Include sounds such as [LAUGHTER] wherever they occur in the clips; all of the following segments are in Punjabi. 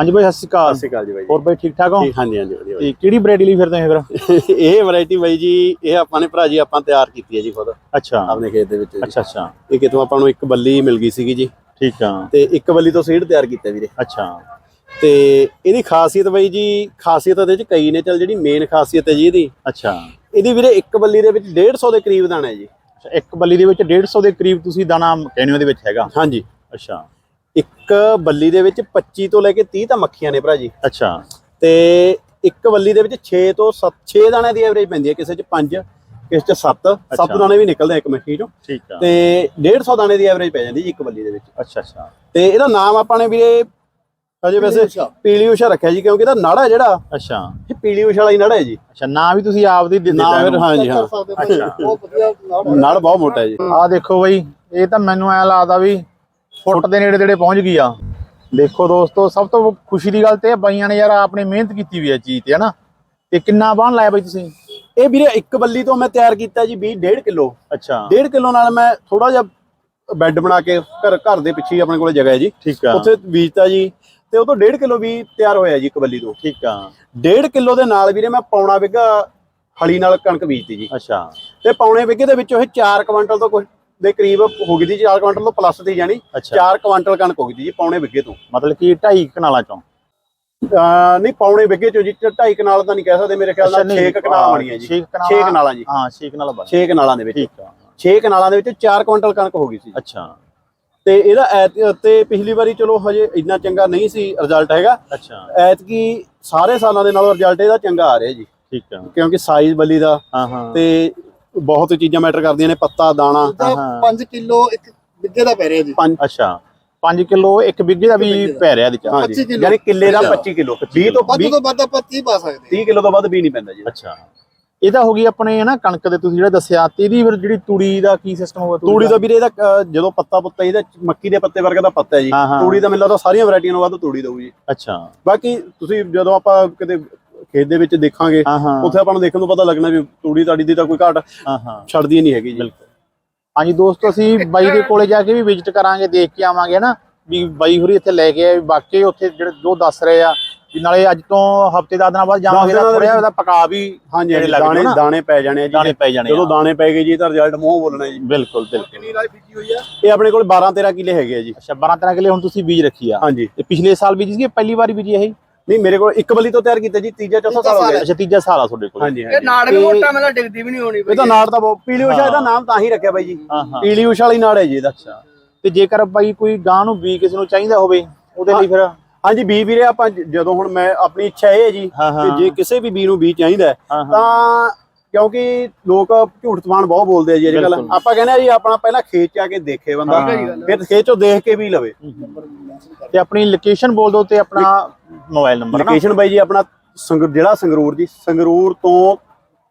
ਹਾਂਜੀ ਬਾਈ ਸਤਿ ਸ਼੍ਰੀ ਅਕਾਲ। ਸਤਿ ਸ਼੍ਰੀ ਅਕਾਲ ਜੀ ਬਾਈ ਹੋਰ ਬਾਈ ਠੀਕ ਠਾਕ ਹੋ? ਹਾਂਜੀ ਹਾਂਜੀ ਵਧੀਆ ਤੇ ਕਿਹੜੀ ਵੈਰਾਈਟੀ ਲਈ ਫਿਰਦੇ ਹੋ ਫਿਰ। [LAUGHS] ਇਹ ਵੈਰਾਈਟੀ ਬਾਈ ਜੀ ਇਹ ਆਪਾਂ ਨੇ ਭਰਾ ਜੀ ਆਪਾਂ ਤਿਆਰ ਕੀਤੀ ਹੈ ਜੀ ਖੁਦ। ਅੱਛਾ। ਆਪਣੇ ਖੇਤ ਦੇ ਵਿੱਚ। ਅੱਛਾ ਅੱਛਾ। ਇਹ ਕਿਤੋਂ ਆਪਾਂ ਨੂੰ ਇੱਕ ਬੱਲੀ ਮਿਲ ਗਈ ਸੀਗੀ ਜੀ। ਠੀਕ ਆ। ਤੇ ਇੱਕ ਬੱਲੀ ਤੋਂ ਸੀਡ ਤਿਆਰ ਕੀਤਾ ਵੀਰੇ। ਅੱਛਾ। ਤੇ ਇਹਦੀ ਖਾਸੀਅਤ ਬਾਈ ਜੀ ਖਾਸੀਅਤ ਇਹਦੇ ਵਿੱਚ ਕਈ ਨੇ ਚਲ ਜਿਹੜੀ ਮੇਨ ਖਾਸੀਅਤ ਹੈ ਜੀ ਇਹਦੀ। ਅੱਛਾ। ਇਹਦੀ ਵੀਰੇ ਇੱਕ ਬੱਲੀ ਦੇ ਵਿੱਚ 150 ਦੇ ਕਰੀਬ ਦਾਣਾ ਹੈ ਜੀ। ਅੱਛਾ, ਇੱਕ ਬੱਲੀ ਦੇ ਵਿੱਚ 150 ਦੇ ਕਰੀਬ ਤੁਸੀਂ ਦਾਣਾ ਕੈਨੀਓ ਦੇ ਵਿੱਚ ਹੈਗਾ? ਹਾਂਜੀ। ਅੱਛਾ। ਇੱਕ ਬੱਲੀ ਦੇ ਵਿੱਚ 25 ਤੋਂ ਲੈ ਕੇ 30 ਤਾਂ ਮੱਖੀਆਂ ਨੇ ਭਰਾ ਜੀ ਅੱਛਾ। ਤੇ ਇੱਕ ਬੱਲੀ ਦੇ ਵਿੱਚ 6 ਤੋਂ 7 6 ਦਾਣੇ ਦੀ ਐਵਰੇਜ ਪੈਂਦੀ ਹੈ ਕਿਸੇ ਚ 5 ਕਿਸੇ ਚ 7 ਅੱਛਾ। 7 ਦਾਣੇ ਵੀ ਨਿਕਲਦੇ ਇੱਕ ਮੱਖੀ ਚੋਂ। ਠੀਕ ਆ। ਤੇ 150 ਦਾਣੇ ਦੀ ਐਵਰੇਜ ਪੈ ਜਾਂਦੀ ਜੀ ਇੱਕ ਬੱਲੀ ਦੇ ਵਿੱਚ। ਅੱਛਾ ਅੱਛਾ। ਤੇ ਇਹਦਾ ਨਾਮ ਆਪਾਂ ਨੇ ਵੀਰੇ ਅਜੇ ਵੈਸੇ ਪੀਲੀ ਉਸ਼ਾ ਰੱਖਿਆ ਜੀ ਕਿਉਂਕਿ ਇਹਦਾ ਨਾੜਾ ਜਿਹੜਾ ਅੱਛਾ। ਇਹ ਪੀਲੀ ਉਸ਼ਾ ਵਾਲਾ ਹੀ ਨਾੜਾ ਹੈ ਜੀ। ਅੱਛਾ ਨਾਂ ਵੀ ਤੁਸੀਂ ਆਪ ਦੀ ਦਿੱਤੇ ਫਿਰ ਹਾਂਜੀ ਹਾਂ ਨਾੜ ਬਹੁਤ ਮੋਟਾ ਹੈ ਜੀ। ਆ ਦੇਖੋ ਬਈ ਇਹ ਤਾਂ ਮੈਨੂੰ ਐ ਲੱਗਦਾ ਵੀ ਫੁੱਟ ਦੇ ਨੇੜੇ ਤੇੜੇ ਪਹੁੰਚ ਗਈ ਆ। ਦੇਖੋ ਦੋਸਤੋ ਸਭ ਤੋਂ ਖੁਸ਼ੀ ਦੀ ਗੱਲ ਤੇ ਬਾਈਆਂ ਨੇ ਯਾਰ ਆਪਣੀ ਮਿਹਨਤ ਕੀਤੀ ਵੀ ਹੈ ਚੀਜ਼ ਤੇ ਹਨਾ? ਤੇ ਕਿੰਨਾ ਬਾਣ ਲਾਇਆ ਬਈ ਤੁਸੀਂ? ਇਹ ਵੀਰੇ ਇੱਕ ਬੱਲੀ ਤੋਂ ਮੈਂ ਤਿਆਰ ਕੀਤਾ ਜੀ 20 1.5 ਕਿਲੋ। ਅੱਛਾ। 1.5 ਕਿਲੋ ਨਾਲ ਮੈਂ ਥੋੜਾ ਜਿਹਾ ਬੈੱਡ ਬਣਾ ਕੇ ਘਰ ਘਰ ਦੇ ਪਿੱਛੇ ਆਪਣੇ ਕੋਲ ਜਗ੍ਹਾ ਹੈ ਜੀ। ਠੀਕ ਆ। ਉੱਥੇ ਬੀਜਤਾ ਜੀ ਤੇ ਉਹ ਤੋਂ 1.5 ਕਿਲੋ ਵੀ ਤਿਆਰ ਹੋਇਆ ਜੀ ਇੱਕ ਬੱਲੀ ਤੋਂ। ਠੀਕ ਆ। 1.5 ਕਿਲੋ ਦੇ ਨਾਲ ਵੀਰੇ ਮੈਂ ਪੌਣਾ ਵਿਗਾ ਹਲੀ ਨਾਲ ਕਣਕ ਬੀਜਤੀ ਜੀ। ਅੱਛਾ। ਤੇ ਪੌਣੇ ਵਿਗੇ ਦੇ ਵਿੱਚ ਉਹ 4 ਕੁਇੰਟਲ ਤੋਂ ਕੁਝ ਦੇ ਕਰੀਬ ਹੋ ਗਈ ਜੀ 4 ਕੁਇੰਟਲ ਤੋਂ ਪਲੱਸ ਦੀ ਅੱਛਾ। 4 ਕੁਇੰਟਲ ਕਣਕ ਹੋ ਗਈ ਜੀ ਪੌਣੇ ਵਿਗੇ ਤੋਂ। ਮਤਲਬ ਕਿ 2.5 ਕਨਾਲਾਂ ਚੋਂ? ਨਹੀਂ ਪੌਣੇ ਵਿਗੇ ਚੋਂ ਜੀ 2.5 ਕਨਾਲ ਤਾਂ ਨਹੀਂ ਕਹਿ ਸਕਦੇ ਮੇਰੇ ਖਿਆਲ ਨਾਲ 6 ਕਨਾਲ ਬਣੀ ਹੈ ਜੀ। 6 6 ਕਨਾਲਾਂ ਜੀ। ਹਾਂ 6 ਕਨਾਲਾਂ ਬਣ। 6 ਕਨਾਲਾਂ ਦੇ ਵਿੱਚ। ਠੀਕ ਆ। 6 ਕਨਾਲਾਂ ਦੇ ਵਿੱਚ 4 ਕੁਇੰਟਲ ਕਣਕ ਹੋ ਗਈ ਸੀ। ਅੱਛਾ। ਤੇ ਇਹਦਾ ਐਤ- ਤੇ ਪਿਛਲੀ ਵਾਰੀ ਚਲੋ ਹਜੇ ਇੰਨਾ ਚੰਗਾ ਨਹੀਂ ਸੀ ਰਿਜ਼ਲਟ ਹੈਗਾ। ਅੱਛਾ। ਐਤਕੀ ਸਾਰੇ ਸਾਲਾਂ ਦੇ ਨਾਲੋਂ ਰਿਜ਼ਲਟ ਇਹਦਾ ਚੰਗਾ ਆ ਰਿਹਾ ਜੀ। ਠੀਕ ਆ। ਕਿਉਂਕਿ ਸਾਈਜ਼ ਬੱਲੀ ਦਾ ਹਾਂ ਹਾਂ। ਤੇ ਬਹੁਤ ਚੀਜ਼ਾਂ ਮੈਟਰ ਕਰਦੀਆਂ ਨੇ ਪੱਤਾ ਦਾਣਾ ਹਾਂ, ਹਾਂ। 5 ਕਿਲੋ ਇੱਕ ਵਿੱਗੇ ਦਾ ਪੈ ਰਿਹਾ ਜੀ। ਪੰਜ ਅੱਛਾ 5 ਕਿਲੋ ਇੱਕ ਬਿੱਗੇ ਦਾ ਵੀ ਪੈ ਰਿਹਾ ਚ। ਹਾਂਜੀ। 25 ਕਿੱਲੋ। ਯਾਨੀ ਕਿੱਲੇ ਦਾ ਅੱਛਾ। 25 ਕਿਲੋ। 20 ਤੋਂ ਵੱਧ 20 ਤੋਂ ਵੱਧ ਆਪਾਂ 30 ਪਾ ਸਕਦੇ 30 ਕਿਲੋ ਤੋਂ ਵੱਧ ਵੀ ਨਹੀਂ ਪੈਂਦਾ ਜੀ। ਅੱਛਾ। ਇਹਦਾ ਹੋ ਗਈ ਆਪਣੇ ਨਾ ਕਣਕ ਦੇ ਤੁਸੀਂ ਜਿਹੜਾ ਦੱਸਿਆ ਤੇ ਇਹਦੀ ਫਿਰ ਜਿਹੜੀ ਤੂੜੀ ਦਾ ਕੀ ਸਿਸਟਮ ਹੋਊਗਾ? ਤੂੜੀ ਦਾ ਵੀਰੇ ਇਹਦਾ ਜਦੋਂ ਪੱਤਾ ਪੁੱਤਾ ਇਹਦਾ ਮੱਕੀ ਦੇ ਪੱਤੇ ਵਰਗਾ ਦਾ ਪੱਤਾ ਹੈ ਜੀ। ਤੂੜੀ ਦਾ ਮੈਨੂੰ ਲੱਗਦਾ ਸਾਰੀਆਂ ਵੈਰਾਈਟੀਆਂ ਨੂੰ ਵੱਧ ਤੂੜੀ ਦਊ ਜੀ। ਅੱਛਾ। ਬਾਕੀ ਤੁਸੀਂ ਜਦੋਂ ਆਪਾਂ ਕਿਤੇ ਖੇਤ ਦੇ ਵਿੱਚ ਦੇਖਾਂਗੇ ਉੱਥੇ ਆਪਾਂ ਨੂੰ ਦੇਖਣ ਨੂੰ ਪਤਾ ਲੱਗਣਾ ਵੀ ਤੂੜੀ ਤਾੜੀ ਦੀ ਤਾਂ ਕੋਈ ਘਾਟ ਹਾਂ ਹਾਂ। ਛੱਡਦੀ ਨਹੀਂ ਹੈਗੀ ਜੀ। ਬਿਲਕੁਲ। ਹਾਂਜੀ ਦੋਸਤੋ ਅਸੀਂ ਬਾਈ ਦੇ ਕੋਲੇ ਜਾ ਕੇ ਵੀ ਵਿਜ਼ਿਟ ਕਰਾਂਗੇ ਦੇਖ ਕੇ ਆਵਾਂਗੇ ਨਾ ਵੀ ਬਾਈ ਹੋਰੀ ਇੱਥੇ ਲੈ ਕੇ ਆਏ ਵੀ ਵਾਕਈ ਉੱਥੇ ਜਿਹੜੇ ਜੋ ਦੱਸ ਰਹੇ ਆ ਵੀ ਨਾਲੇ ਅੱਜ ਤੋਂ ਹਫ਼ਤੇ ਦਸ ਦਿਨਾਂ ਬਾਅਦ ਜਾਵਾਂਗੇ ਤਾਂ ਦੇ ਥੋੜਾ ਇਹਦਾ ਪਕਾ ਵੀ ਹਾਂਜੀ ਦਾਣੇ। ਦਾਣੇ ਪੈ ਜਾਣੇ ਆ ਜੀ। ਦਾਣੇ ਪੈ ਜਾਣੇ ਜਦੋਂ ਦਾਣੇ ਪੈ ਗਏ ਜੀ ਤਾਂ ਰਿਜ਼ਲਟ ਮੂੰਹ ਬੋਲਣਾ ਜੀ। ਬਿਲਕੁਲ ਬਿਲਕੁਲ। ਕਿੰਨੀ ਰਾਈ ਬੀਜੀ ਹੋਈ ਆ? ਇਹ ਆਪਣੇ ਕੋਲ 12 13 ਕਿੱਲੇ ਹੈਗੇ ਆ ਜੀ। ਅੱਛਾ 12 ਤਰ੍ਹਾਂ ਕਿਲੇ ਹੁਣ ਤੁਸੀਂ ਬੀਜ ਰੱਖੀ ਆ। ਹਾਂਜੀ। ਤੇ ਪਿਛਲੇ ਸਾਲ ਬੀਜੀ ਸੀ ਪਹਿਲੀ ਵਾਰੀ ਬੀਜੀ ਇਹ? ਨਹੀਂ ਮੇਰੇ ਕੋਲ ਇੱਕ ਬਲੀ ਤੋਂ ਤਿਆਰ ਕੀਤਾ ਜੀ ਤੀਜਾ ਚੌਥਾ ਸਾਲ ਹੋ ਗਿਆ। ਅੱਛਾ ਤੀਜਾ ਸਾਲ ਆ ਤੁਹਾਡੇ ਕੋਲ। ਹਾਂਜੀ ਇਹ ਹਾਂਜੀ ਨਾੜ ਵੀ ਮੋਟਾ ਮਤਲਬ ਡਿੱਗਦੀ ਵੀ ਨਹੀਂ ਹੋਣੀ ਇਹ ਤਾਂ ਨਾੜ ਤਾਂ ਬਹੁਤ ਪੀਲੀ ਉਸ਼ਾ ਇਹਦਾ। ਨਾਮ ਤਾਂ ਹੀ ਰੱਖਿਆ ਬਾਈ ਜੀ। ਪੀਲੀ ਉਸ਼ਾ ਵਾਲੀ ਨਾੜ ਹੈ ਜੀ ਇਹਦਾ। ਅੱਛਾ। ਤੇ ਜੇਕਰ ਬਾਈ ਕੋਈ ਗਾਂ ਨੂੰ ਬੀ ਕਿਸੇ ਨੂੰ ਚਾਹੀਦਾ ਹੋਵੇ ਉਹਦੇ ਲਈ ਫਿਰ? ਹਾਂਜੀ ਬੀ ਵੀਰੇ ਆਪਾਂ ਜਦੋਂ ਹੁਣ ਮੈਂ ਆਪਣੀ ਇੱਛਾ ਇਹ ਹੈ ਜੀ। ਕਿ ਜੇ ਕਿਸੇ ਵੀ ਬੀ ਨੂੰ ਬੀ ਚਾਹੀਦਾ ਤਾਂ ਕਿਉਂਕਿ ਲੋਕ ਝੂਠ ਤਵਾਨ ਬਹੁਤ ਬੋਲਦੇ ਆ ਜੀ ਅੱਜ ਕੱਲ ਬਿਲਕੁਲ। ਆਪਾਂ ਕਹਿੰਦੇ ਆ ਜੀ ਆਪਣਾ ਪਹਿਲਾਂ ਖੇਤ ਚ ਆ ਕੇ ਦੇਖੇ ਬੰਦਾ। ਹਾਂ। ਫਿਰ ਖੇਤ ਚੋਂ ਦੇਖ ਕੇ ਵੀ ਲਵੇ। ਤੇ ਆਪਣੀ ਲੋਕੇਸ਼ਨ ਬੋਲ ਦਿਓ ਤੇ ਆਪਣਾ ਮੋਬਾਈਲ ਨੰਬਰ ਨਾ। ਲੋਕੇਸ਼ਨ ਬਾਈ ਜੀ ਆਪਣਾ ਸੰਗ- ਜ਼ਿਲ੍ਹਾ ਸੰਗਰੂਰ ਜੀ। ਸੰਗਰੂਰ ਤੋਂ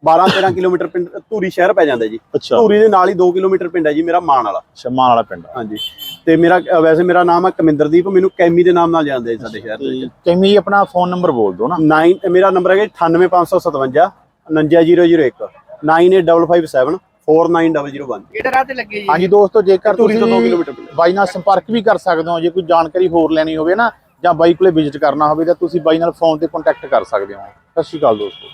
12 13 ਕਿਲੋਮੀਟਰ ਪਿੰਡ ਧੂਰੀ ਸ਼ਹਿਰ ਪੈ ਜਾਂਦਾ ਜੀ। ਅੱਛਾ। ਧੂਰੀ ਦੇ ਨਾਲ ਹੀ 2 ਕਿਲੋਮੀਟਰ ਪਿੰਡ ਹੈ ਜੀ ਮੇਰਾ ਮਾਨ ਵਾਲਾ। ਸ਼ਮਾਨ ਵਾਲਾ ਪਿੰਡ। ਹਾਂਜੀ। ਤੇ ਮੇਰਾ ਅ, ਵੈਸੇ ਮੇਰਾ ਨਾਮ ਹੈ ਕਮਿੰਦਰਦੀਪ। ਮੈਨੂੰ ਕੈਮੀ ਦੇ ਨਾਮ ਨਾਲ ਜਾਣਦੇ ਜੀ ਸਾਡੇ ਸ਼ਹਿਰ ਦੇ ਵਿੱਚ। ਤੇ ਕਿੰਨੀ ਆਪਣਾ ਫੋਨ ਨੰਬਰ ਬੋਲ ਦਿਓ ਨਾ। 9 ਮੇਰਾ ਨੰਬਰ ਹੈਗਾ ਜੀ 98557 59001 98557 49001 ਕਿਹੜੇ ਰਾਹ ਤੇ ਲੱਗੇ ਜੀ? ਹਾਂਜੀ ਦੋਸਤੋ ਜੇਕਰ ਤੁਸੀਂ ਕਿਲੋਮੀਟਰ ਪਿੰਡ। ਬਾਈ ਨਾਲ ਸੰਪਰਕ ਵੀ ਕਰ ਸਕਦੇ ਹੋ ਜੇ ਕੋਈ ਜਾਣਕਾਰੀ ਹੋਰ ਲੈਣੀ ਹੋਵੇ ਨਾ ਜਾਂ ਬਾਈ ਕੋਲੇ ਵਿਜ਼ਿਟ ਕਰਨਾ ਹੋਵੇ ਤਾਂ ਤੁਸੀਂ ਬਾਈ ਨਾਲ ਫੋਨ ਤੇ ਕੰਟੈਕਟ ਕਰ ਸਕਦੇ ਹੋ। ਸਤਿ ਸ਼੍ਰੀ ਅਕਾਲ ਦੋਸਤੋ।